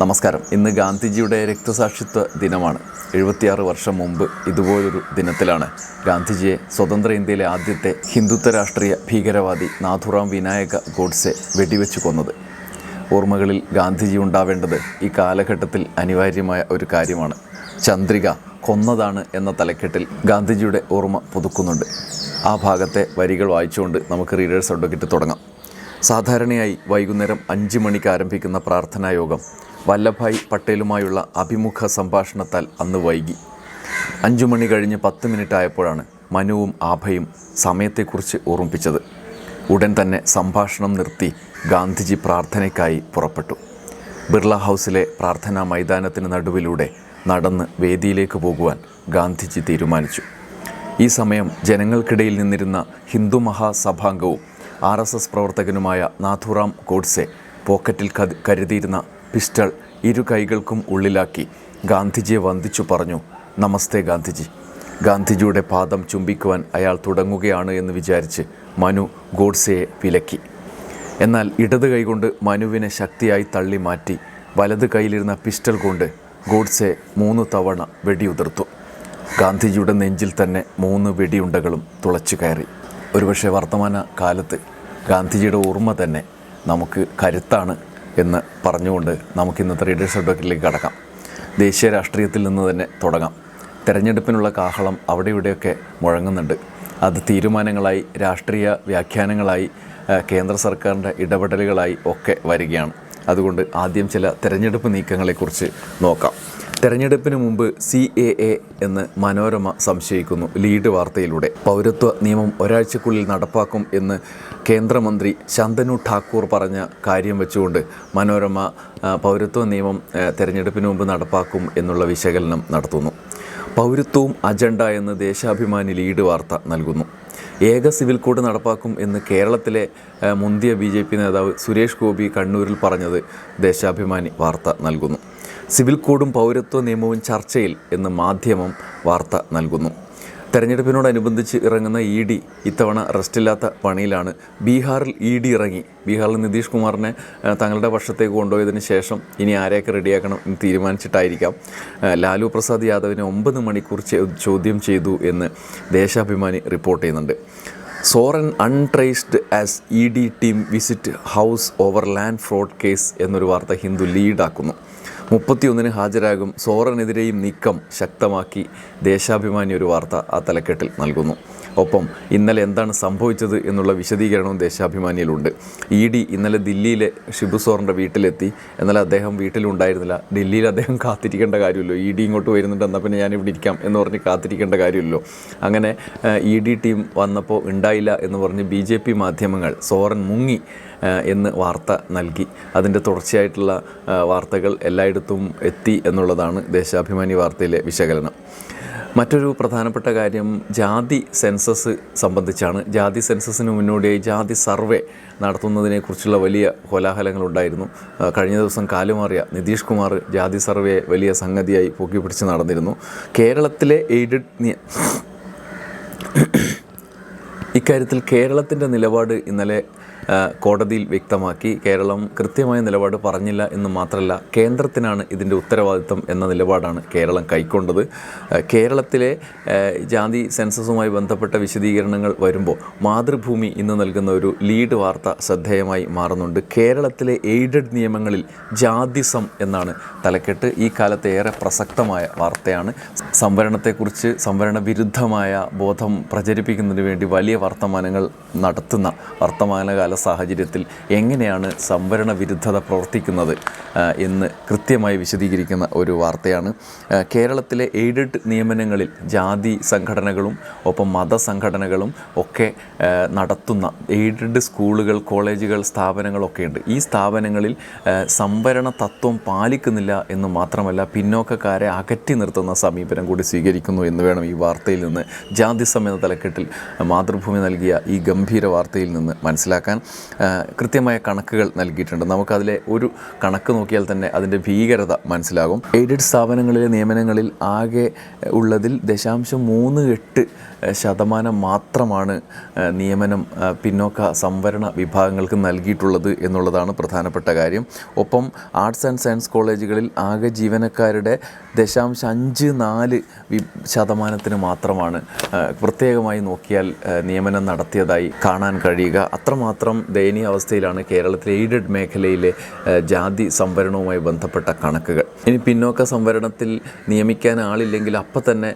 നമസ്കാരം. ഇന്ന് ഗാന്ധിജിയുടെ രക്തസാക്ഷിത്വ ദിനമാണ്. എഴുപത്തിയാറ് വർഷം മുമ്പ് ഇതുപോലൊരു ദിനത്തിലാണ് ഗാന്ധിജിയെ സ്വതന്ത്ര ഇന്ത്യയിലെ ആദ്യത്തെ ഹിന്ദുത്വ രാഷ്ട്രീയ ഭീകരവാദി നാഥുറാം വിനായക ഗോഡ്സെ വെടിവെച്ചു കൊന്നത്. ഓർമ്മകളിൽ ഗാന്ധിജി ഉണ്ടാവേണ്ടത് ഈ കാലഘട്ടത്തിൽ അനിവാര്യമായ ഒരു കാര്യമാണ്. ചന്ദ്രിക കൊന്നതാണ് എന്ന തലക്കെട്ടിൽ ഗാന്ധിജിയുടെ ഓർമ്മ പുതുക്കുന്നുണ്ട്. ആ ഭാഗത്തെ വരികൾ വായിച്ചുകൊണ്ട് നമുക്ക് റീഡേഴ്സ് അഡ്വക്കേറ്റ് തുടങ്ങാം. സാധാരണയായി വൈകുന്നേരം അഞ്ച് മണിക്ക് ആരംഭിക്കുന്ന പ്രാർത്ഥനാ യോഗം വല്ലഭായ് പട്ടേലുമായുള്ള അഭിമുഖ സംഭാഷണത്താൽ അന്ന് വൈകി. അഞ്ചു മണി കഴിഞ്ഞ് പത്ത് മിനിറ്റ് ആയപ്പോഴാണ് മനുവും ആഭയും സമയത്തെക്കുറിച്ച് ഓർമ്മിപ്പിച്ചത്. ഉടൻ തന്നെ സംഭാഷണം നിർത്തി ഗാന്ധിജി പ്രാർത്ഥനയ്ക്കായി പുറപ്പെട്ടു. ബിർള ഹൗസിലെ പ്രാർത്ഥനാ മൈതാനത്തിന് നടുവിലൂടെ നടന്ന് വേദിയിലേക്ക് പോകുവാൻ ഗാന്ധിജി തീരുമാനിച്ചു. ഈ സമയം ജനങ്ങൾക്കിടയിൽ നിന്നിരുന്ന ഹിന്ദു മഹാസഭാംഗവും ആർ എസ് എസ് പ്രവർത്തകനുമായ നാഥുറാം ഗോഡ്സെ പോക്കറ്റിൽ കരുതിയിരുന്ന പിസ്റ്റൾ ഇരു കൈകൾക്കും ഉള്ളിലാക്കി ഗാന്ധിജിയെ വന്ദിച്ചു പറഞ്ഞു നമസ്തേ ഗാന്ധിജി. ഗാന്ധിജിയുടെ പാദം ചുംബിക്കുവാൻ അയാൾ തുടങ്ങുകയാണ് എന്ന് വിചാരിച്ച് മനു ഗോഡ്സെയെ വിലക്കി. എന്നാൽ ഇടത് കൈകൊണ്ട് മനുവിനെ ശക്തിയായി തള്ളി മാറ്റി വലത് കയ്യിലിരുന്ന പിസ്റ്റൾ കൊണ്ട് ഗോഡ്സെ മൂന്ന് തവണ വെടിയുതിർത്തു. ഗാന്ധിജിയുടെ നെഞ്ചിൽ തന്നെ മൂന്ന് വെടിയുണ്ടകളും തുളച്ചു കയറി. ഒരുപക്ഷെ വർത്തമാന കാലത്ത് ഗാന്ധിജിയുടെ ഓർമ്മ തന്നെ നമുക്ക് കരുത്താണ് എന്ന് പറഞ്ഞുകൊണ്ട് നമുക്ക് ഇന്നത്തെ റീഡേഴ്സ് അഡ്വക്കറ്റിലേക്ക് കടക്കാം. ദേശീയ രാഷ്ട്രീയത്തിൽ നിന്ന് തന്നെ തുടങ്ങാം. തെരഞ്ഞെടുപ്പിനുള്ള കാഹളം അവിടെ ഇവിടെയൊക്കെ മുഴങ്ങുന്നുണ്ട്. അത് തീരുമാനങ്ങളായി രാഷ്ട്രീയ വ്യാഖ്യാനങ്ങളായി കേന്ദ്ര സർക്കാരിന്റെ ഇടപെടലുകളായി ഒക്കെ വരികയാണ്. അതുകൊണ്ട് ആദ്യം ചില തെരഞ്ഞെടുപ്പ് നീക്കങ്ങളെക്കുറിച്ച് നോക്കാം. തെരഞ്ഞെടുപ്പിന് മുമ്പ് സി എ എ എന്ന് മനോരമ സംശയിക്കുന്നു. ലീഡ് വാർത്തയിലൂടെ. പൗരത്വ നിയമം ഒരാഴ്ചക്കുള്ളിൽ നടപ്പാക്കും എന്ന് കേന്ദ്രമന്ത്രി ശന്തനു ഠാക്കൂർ പറഞ്ഞ കാര്യം വെച്ചുകൊണ്ട് മനോരമ പൗരത്വ നിയമം തെരഞ്ഞെടുപ്പിന് മുമ്പ് നടപ്പാക്കും എന്നുള്ള വിശകലനം നടത്തുന്നു. പൗരത്വവും അജണ്ട എന്ന് ദേശാഭിമാനി ലീഡ് വാർത്ത നൽകുന്നു. ഏക സിവിൽ കോഡ് നടപ്പാക്കും എന്ന് കേരളത്തിലെ മുന്തിയ ബി നേതാവ് സുരേഷ് ഗോപി കണ്ണൂരിൽ പറഞ്ഞത് ദേശാഭിമാനി വാർത്ത നൽകുന്നു. സിവിൽ കോഡും പൗരത്വ നിയമവും ചർച്ചയിൽ എന്ന് മാധ്യമം വാർത്ത നൽകുന്നു. തെരഞ്ഞെടുപ്പിനോടനുബന്ധിച്ച് ഇറങ്ങുന്ന ഇ ഡി ഇത്തവണ റെസ്റ്റില്ലാത്ത പണിയിലാണ്. ബീഹാറിൽ ഇ ഡി ഇറങ്ങി. ബീഹാറിൽ നിതീഷ് കുമാറിനെ തങ്ങളുടെ പക്ഷത്തേക്ക് കൊണ്ടുപോയതിന് ശേഷം ഇനി ആരെയൊക്കെ റെഡിയാക്കണം എന്ന് തീരുമാനിച്ചിട്ടായിരിക്കാം. ലാലു പ്രസാദ് യാദവിനെ ഒമ്പത് മണിക്കൂർ ചോദ്യം ചെയ്തു എന്ന് ദേശാഭിമാനി റിപ്പോർട്ട് ചെയ്യുന്നുണ്ട്. Soren untraced as E D team visit house over land fraud case എന്നൊരു വാർത്ത ഹിന്ദു ലീഡാക്കുന്നു. മുപ്പത്തിയൊന്നിന് ഹാജരാകും സോറനെതിരെയും നീക്കം ശക്തമാക്കി ദേശാഭിമാനി ഒരു വാർത്ത ആ തലക്കെട്ടിൽ നൽകുന്നു. ഒപ്പം ഇന്നലെ എന്താണ് സംഭവിച്ചത് എന്നുള്ള വിശദീകരണവും ദേശാഭിമാനിയിലുണ്ട്. ഇ ഡി ഇന്നലെ ദില്ലിയിലെ ഷിബു സോറിന്റെ വീട്ടിലെത്തി. എന്നാൽ അദ്ദേഹം വീട്ടിലുണ്ടായിരുന്നില്ല. ഡൽഹിയിൽ അദ്ദേഹം കാത്തിരിക്കേണ്ട കാര്യമില്ലോ. ഇ ഡി ഇങ്ങോട്ട് വരുന്നുണ്ട് എന്നാൽ പിന്നെ ഞാൻ ഇവിടെ ഇരിക്കാം എന്ന് പറഞ്ഞ് കാത്തിരിക്കേണ്ട കാര്യമല്ലോ. അങ്ങനെ ഇ ഡി ടീം വന്നപ്പോൾ ഉണ്ടായില്ല എന്ന് പറഞ്ഞ് ബി മാധ്യമങ്ങൾ സോറൻ മുങ്ങി. എന്ന് വാർത്ത നൽകി. അതിന്റെ തുടർച്ചയായിട്ടുള്ള വാർത്തകൾ എല്ലായിടത്തും എത്തി എന്നുള്ളതാണ് ദേശാഭിമാനി വാർത്തയിലെ വിശകലനം. മറ്റൊരു പ്രധാനപ്പെട്ട കാര്യം ജാതി സെൻസസ് സംബന്ധിച്ചാണ്. ജാതി സെൻസസിന് മുന്നോടിയായി ജാതി സർവേ നടത്തുന്നതിനെക്കുറിച്ചുള്ള വലിയ കോലാഹലങ്ങളുണ്ടായിരുന്നു. കഴിഞ്ഞ ദിവസം കാലുമാറിയ നിതീഷ് കുമാർ ജാതി സർവേ വലിയ സംഗതിയായി പൊക്കിപ്പിടിച്ച് നടന്നിരുന്നു. കേരളത്തിലെ എയ്ഡഡ് ഇക്കാര്യത്തിൽ കേരളത്തിന്റെ നിലപാട് ഇന്നലെ കോടതിയിൽ വ്യക്തമാക്കി കേരളം കൃത്യമായ നിലപാട് പറഞ്ഞില്ല എന്ന് മാത്രമല്ല കേന്ദ്രത്തിനാണ് ഇതിന്റെ ഉത്തരവാദിത്തം എന്ന നിലപാടാണ് കേരളം കൈക്കൊണ്ടത്. കേരളത്തിലെ ജാതി സെൻസസുമായി ബന്ധപ്പെട്ട വിശദീകരണങ്ങൾ വരുമ്പോൾ മാതൃഭൂമി ഇന്ന് നൽകുന്ന ഒരു ലീഡ് വാർത്ത ശ്രദ്ധേയമായി മാറുന്നുണ്ട്. കേരളത്തിലെ എയ്ഡഡ് നിയമങ്ങളിൽ ജാതിസം എന്നാണ് തലക്കെട്ട്. ഈ കാലത്തെ ഏറെ പ്രസക്തമായ വാർത്തയാണ്. സംവരണത്തെക്കുറിച്ച് സംവരണ വിരുദ്ധമായ ബോധം പ്രചരിപ്പിക്കുന്നതിന് വേണ്ടി വലിയ വർത്തമാനങ്ങൾ നടത്തുന്ന വർത്തമാനകാല സാഹചര്യത്തിൽ എങ്ങനെയാണ് സംവരണ വിരുദ്ധത പ്രവർത്തിക്കുന്നത് എന്ന് കൃത്യമായി വിശദീകരിക്കുന്ന ഒരു വാർത്തയാണ്. കേരളത്തിലെ എയ്ഡഡ് നിയമനങ്ങളിൽ ജാതി സംഘടനകളും ഒപ്പം മതസംഘടനകളും ഒക്കെ നടത്തുന്ന എയ്ഡഡ് സ്കൂളുകൾ കോളേജുകൾ സ്ഥാപനങ്ങളൊക്കെ ഉണ്ട്. ഈ സ്ഥാപനങ്ങളിൽ സംവരണ തത്വം പാലിക്കുന്നില്ല എന്ന് മാത്രമല്ല പിന്നോക്കക്കാരെ അകറ്റി നിർത്തുന്ന സമീപനം കൂടി സ്വീകരിക്കുന്നു എന്ന് വേണം ഈ വാർത്തയിൽ നിന്ന് ജാതിസം എന്ന തലക്കെട്ടിൽ മാതൃഭൂമി നൽകിയ ഈ ഗംഭീര വാർത്തയിൽ നിന്ന് മനസ്സിലാക്കാൻ. കൃത്യമായ കണക്കുകൾ നൽകിയിട്ടുണ്ട്. നമുക്കതിലെ ഒരു കണക്ക് നോക്കിയാൽ തന്നെ അതിന്റെ ഭീകരത മനസ്സിലാകും. എയ്ഡഡ് സ്ഥാപനങ്ങളിലെ നിയമനങ്ങളിൽ ആകെ ഉള്ളതിൽ ദശാംശം മൂന്ന് എട്ട് ശതമാനം മാത്രമാണ് നിയമനം പിന്നോക്ക സംവരണ വിഭാഗങ്ങൾക്ക് നൽകിയിട്ടുള്ളത് എന്നുള്ളതാണ് പ്രധാനപ്പെട്ട കാര്യം. ഒപ്പം ആർട്സ് ആൻഡ് സയൻസ് കോളേജുകളിൽ ആകെ ജീവനക്കാരുടെ ദശാംശം അഞ്ച് നാല് ശതമാനത്തിന് മാത്രമാണ് പ്രത്യേകമായി നോക്കിയാൽ നിയമനം നടത്തിയതായി കാണാൻ കഴിയുക. അത്രമാത്രം ദയനീയ അവസ്ഥയിലാണ് കേരളത്തിലെ എയ്ഡഡ് മേഖലയിലെ ജാതി സംവരണവുമായി ബന്ധപ്പെട്ട കണക്കുകൾ. ഇനി പിന്നോക്ക സംവരണത്തിൽ നിയമിക്കാൻ ആളില്ലെങ്കിൽ അപ്പം തന്നെ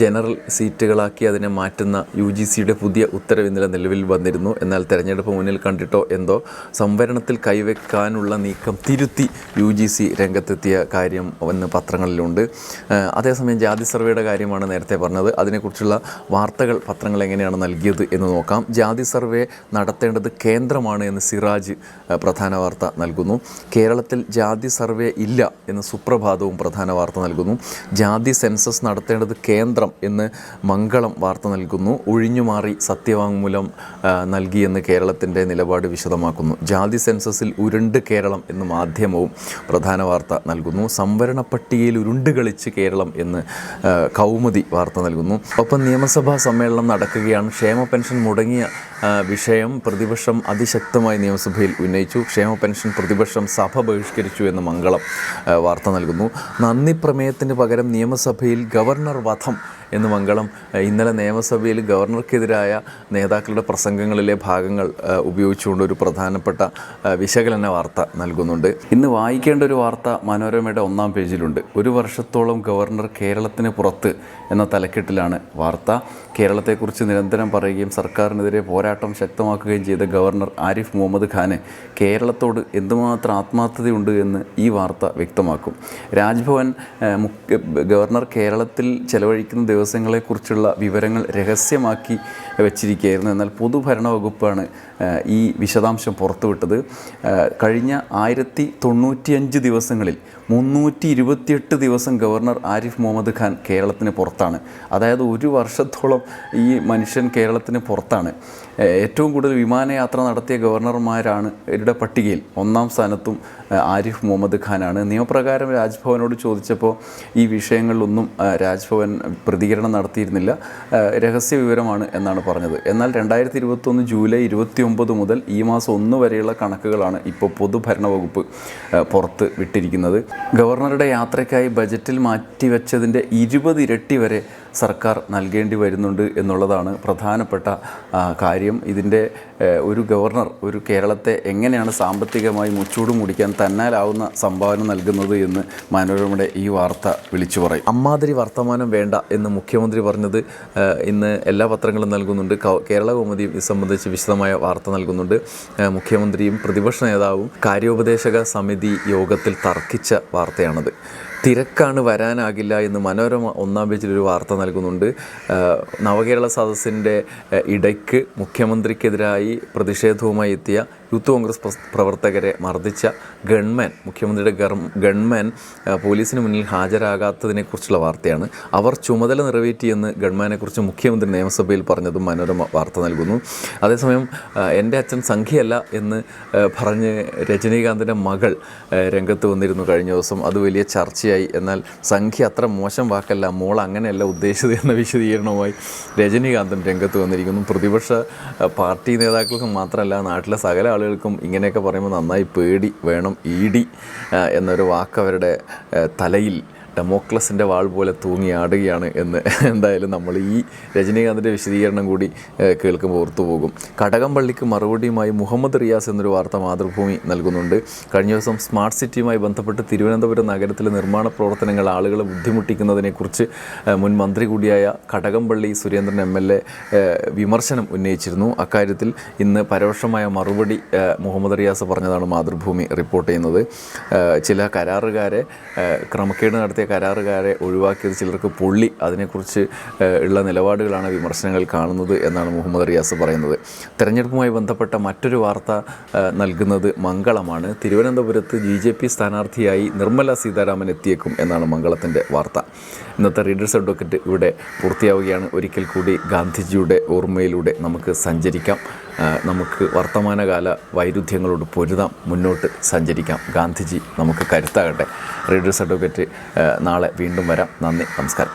ജനറൽ സീറ്റുകളാക്കി അതിനെ മാറ്റുന്ന യു ജി സിയുടെ പുതിയ ഉത്തരവ് ഇന്നലെ നിലവിൽ വന്നിരുന്നു. എന്നാൽ തെരഞ്ഞെടുപ്പ് മുന്നിൽ കണ്ടിട്ടോ എന്തോ സംവരണത്തിൽ കൈവെക്കാനുള്ള നീക്കം തിരുത്തി യു ജി സി രംഗത്തെത്തിയ കാര്യം എന്ന് പത്രങ്ങളിലുണ്ട്. അതേസമയം ജാതി സർവേയുടെ കാര്യമാണ് നേരത്തെ പറഞ്ഞത്. അതിനെക്കുറിച്ചുള്ള വാർത്തകൾ പത്രങ്ങൾ എങ്ങനെയാണ് നൽകിയത് എന്ന് നോക്കാം. ജാതി സർവേ നടത്തേണ്ടത് കേന്ദ്രമാണ് എന്ന് സിറാജ് പ്രധാന വാർത്ത നൽകുന്നു. കേരളത്തിൽ ജാതി സർവേ ഇല്ല എന്ന് സുപ്രഭാതവും പ്രധാന വാർത്ത നൽകുന്നു. ജാതി സെൻസസ് നടത്തേണ്ടത് കേന്ദ്രം എന്ന് മംഗളം വാർത്ത നൽകുന്നു. ഒഴിഞ്ഞുമാറി സത്യവാങ്മൂലം നൽകിയെന്ന് കേരളത്തിന്റെ നിലപാട് വിശദമാക്കുന്നു. ജാതി സെൻസസിൽ ഉരുണ്ട് കേരളം എന്ന് മാധ്യമവും പ്രധാന വാർത്ത നൽകുന്നു. സംവരണ പട്ടികയിൽ ഉരുണ്ട് കളിച്ച് കേരളം എന്ന് കൗമുദി വാർത്ത നൽകുന്നു. ഒപ്പം നിയമസഭാ സമ്മേളനം നടക്കുകയാണ്. ക്ഷേമ പെൻഷൻ മുടങ്ങിയ വിഷയം പ്രതിപക്ഷം അതിശക്തമായി നിയമസഭയിൽ ഉന്നയിച്ചു. ക്ഷേമ പെൻഷൻ പ്രതിപക്ഷം സഭ ബഹിഷ്കരിച്ചു എന്ന് മംഗളം വാർത്ത നൽകുന്നു. നന്ദി പ്രമേയത്തിന് പകരം നിയമസഭയിൽ ഗവർണർ വധം എന്ന് മംഗളം ഇന്നലെ നിയമസഭയിൽ ഗവർണർക്കെതിരായ നേതാക്കളുടെ പ്രസംഗങ്ങളിലെ ഭാഗങ്ങൾ ഉപയോഗിച്ചുകൊണ്ട് ഒരു പ്രധാനപ്പെട്ട വിശകലന വാർത്ത നൽകുന്നുണ്ട്. ഇന്ന് വായിക്കേണ്ട ഒരു വാർത്ത മനോരമയുടെ ഒന്നാം പേജിലുണ്ട്. ഒരു വർഷത്തോളം ഗവർണർ കേരളത്തിന് പുറത്ത് എന്ന തലക്കെട്ടിലാണ് വാർത്ത. കേരളത്തെക്കുറിച്ച് നിരന്തരം പറയുകയും സർക്കാരിനെതിരെ പോരാട്ടം ശക്തമാക്കുകയും ചെയ്ത ഗവർണർ ആരിഫ് മുഹമ്മദ് ഖാന് കേരളത്തോട് എന്തുമാത്രം ആത്മാർത്ഥതയുണ്ട് എന്ന് ഈ വാർത്ത വ്യക്തമാക്കും. രാജ്ഭവൻ ഗവർണർ കേരളത്തിൽ ചെലവഴിക്കുന്ന ദിവസങ്ങളെക്കുറിച്ചുള്ള വിവരങ്ങൾ രഹസ്യമാക്കി വെച്ചിരിക്കുകയായിരുന്നു. എന്നാൽ പൊതുഭരണ വകുപ്പാണ് ഈ വിശദാംശം പുറത്തുവിട്ടത്. കഴിഞ്ഞ ആയിരത്തി ദിവസങ്ങളിൽ മുന്നൂറ്റി ഇരുപത്തിയെട്ട് ദിവസം ഗവർണർ ആരിഫ് മുഹമ്മദ് ഖാൻ കേരളത്തിന് പുറത്താണ്. അതായത് ഒരു വർഷത്തോളം ഈ മനുഷ്യൻ കേരളത്തിന് പുറത്താണ്. ഏറ്റവും കൂടുതൽ വിമാനയാത്ര നടത്തിയ ഗവർണർമാരാണ് ഇവരുടെ പട്ടികയിൽ. ഒന്നാം സ്ഥാനത്തും ആരിഫ് മുഹമ്മദ് ഖാനാണ്. നിയമപ്രകാരം രാജ്ഭവനോട് ചോദിച്ചപ്പോൾ ഈ വിഷയങ്ങളിലൊന്നും രാജ്ഭവൻ പ്രതികരണം നടത്തിയിരുന്നില്ല. രഹസ്യ വിവരമാണ് എന്നാണ് പറഞ്ഞത്. എന്നാൽ രണ്ടായിരത്തി ഇരുപത്തൊന്ന് ജൂലൈ ഇരുപത്തി ഒമ്പത് മുതൽ ഈ മാസം ഒന്ന് വരെയുള്ള കണക്കുകളാണ് ഇപ്പോൾ പൊതുഭരണ വകുപ്പ് പുറത്ത് വിട്ടിരിക്കുന്നത്. ഗവർണറുടെ യാത്രയ്ക്കായി ബജറ്റിൽ മാറ്റിവെച്ചതിന്റെ ഇരുപത് ഇരട്ടി വരെ സർക്കാർ നൽകേണ്ടി വരുന്നുണ്ട് എന്നുള്ളതാണ് പ്രധാനപ്പെട്ട കാര്യം. ഇതിന്റെ ഒരു ഗവർണർ ഒരു കേരളത്തെ എങ്ങനെയാണ് സാമ്പത്തികമായി മുച്ചൂട് മുടിക്കാൻ തന്നാലാവുന്ന സംഭാവന നൽകുന്നത് എന്ന് മനോരമയുടെ ഈ വാർത്ത വിളിച്ചു പറയും. അമ്മാതിരി വർത്തമാനം വേണ്ട എന്ന് മുഖ്യമന്ത്രി പറഞ്ഞത് ഇന്ന് എല്ലാ പത്രങ്ങളും നൽകുന്നുണ്ട്. കേരള കൗമുദിയും ഇത് സംബന്ധിച്ച് വിശദമായ വാർത്ത നൽകുന്നുണ്ട്. മുഖ്യമന്ത്രിയും പ്രതിപക്ഷ നേതാവും കാര്യോപദേശക സമിതി യോഗത്തിൽ തർക്കിച്ച വാർത്തയാണത്. തിരക്കാണ് വരാനാകില്ല എന്ന് മനോരമ ഒന്നാം പേജിൽ ഒരു വാർത്ത നൽകുന്നുണ്ട്. നവകേരള സദസ്സിന്റെ ഇടയ്ക്ക് മുഖ്യമന്ത്രിക്കെതിരായി പ്രതിഷേധവുമായി എത്തിയ യൂത്ത് കോൺഗ്രസ് പ്രവർത്തകരെ മർദ്ദിച്ച ഗൺമാൻ മുഖ്യമന്ത്രിയുടെ ഗൺമാൻ പോലീസിന് മുന്നിൽ ഹാജരാകാത്തതിനെക്കുറിച്ചുള്ള വാർത്തയാണ്. അവർ ചുമതല നിറവേറ്റിയെന്ന് ഗൺമാനെക്കുറിച്ച് മുഖ്യമന്ത്രി നിയമസഭയിൽ പറഞ്ഞതും മനോരമ വാർത്ത നൽകുന്നു. അതേസമയം എന്റെ അച്ഛൻ സംഖ്യയല്ല എന്ന് പറഞ്ഞ് രജനീകാന്തിന്റെ മകൾ രംഗത്ത് വന്നിരുന്നു കഴിഞ്ഞ ദിവസം. അത് വലിയ ചർച്ചയായി. എന്നാൽ സംഖ്യ അത്ര മോശം വാക്കല്ല മോൾ അങ്ങനെയല്ല ഉദ്ദേശിച്ചത് എന്ന വിശദീകരണവുമായി രജനീകാന്തൻ രംഗത്ത് വന്നിരിക്കുന്നു. പ്രതിപക്ഷ പാർട്ടി നേതാക്കൾക്ക് മാത്രമല്ല നാട്ടിലെ സകല ആളുകൾക്കും ഇങ്ങനെയൊക്കെ പറയുമ്പോൾ നന്നായി പേടി വേണം ഡി എന്നൊരു വാക്ക് അവരുടെ തലയിൽ ഡെമോക്ലസിന്റെ വാൾ പോലെ തൂങ്ങി ആടുകയാണ് എന്ന് എന്തായാലും നമ്മൾ ഈ രജനീകാന്തിന്റെ വിശദീകരണം കൂടി കേൾക്കുമ്പോൾ ഓർത്തുപോകും കടകംപള്ളിക്ക് മറുപടിയുമായി മുഹമ്മദ് റിയാസ് എന്നൊരു വാർത്ത മാതൃഭൂമി നൽകുന്നുണ്ട്. കഴിഞ്ഞ ദിവസം സ്മാർട്ട് സിറ്റിയുമായി ബന്ധപ്പെട്ട് തിരുവനന്തപുരം നഗരത്തിലെ നിർമ്മാണ പ്രവർത്തനങ്ങൾ ആളുകളെ ബുദ്ധിമുട്ടിക്കുന്നതിനെക്കുറിച്ച് മുൻ മന്ത്രി കൂടിയായ Kadakampally Surendran M L A വിമർശനം ഉന്നയിച്ചിരുന്നു. അക്കാര്യത്തിൽ ഇന്ന് പരോക്ഷമായ മറുപടി മുഹമ്മദ് റിയാസ് പറഞ്ഞതാണ് മാതൃഭൂമി റിപ്പോർട്ട് ചെയ്യുന്നത്. ചില കരാറുകാരെ ക്രമക്കേട് നടത്തിയ കരാറുകാരെ ഒഴിവാക്കിയത് ചിലർക്ക് പൊള്ളി അതിനെക്കുറിച്ച് ഉള്ള നിലപാടുകളാണ് വിമർശനങ്ങൾ കാണുന്നത് എന്നാണ് മുഹമ്മദ് റിയാസ് പറയുന്നത്. തെരഞ്ഞെടുപ്പുമായി ബന്ധപ്പെട്ട മറ്റൊരു വാർത്ത നൽകുന്നത് മംഗളമാണ്. തിരുവനന്തപുരത്ത് ബി ജെ പി സ്ഥാനാർത്ഥിയായി നിർമ്മല സീതാരാമൻ എത്തിയേക്കും എന്നാണ് മംഗളത്തിന്റെ വാർത്ത. ഇന്നത്തെ റീഡേഴ്സ് അഡ്വക്കറ്റ് ഇവിടെ പൂർത്തിയാവുകയാണ്. ഒരിക്കൽ കൂടി ഗാന്ധിജിയുടെ ഓർമ്മയിലൂടെ നമുക്ക് സഞ്ചരിക്കാം. നമുക്ക് വർത്തമാനകാല വൈരുദ്ധ്യങ്ങളോട് പൊരുതാം മുന്നോട്ട് സഞ്ചരിക്കാം. ഗാന്ധിജി നമുക്ക് കരുത്താകട്ടെ. റീഡേഴ്സ് സർട്ടിഫിക്കറ്റ് നാളെ വീണ്ടും വരാം. നന്ദി നമസ്കാരം.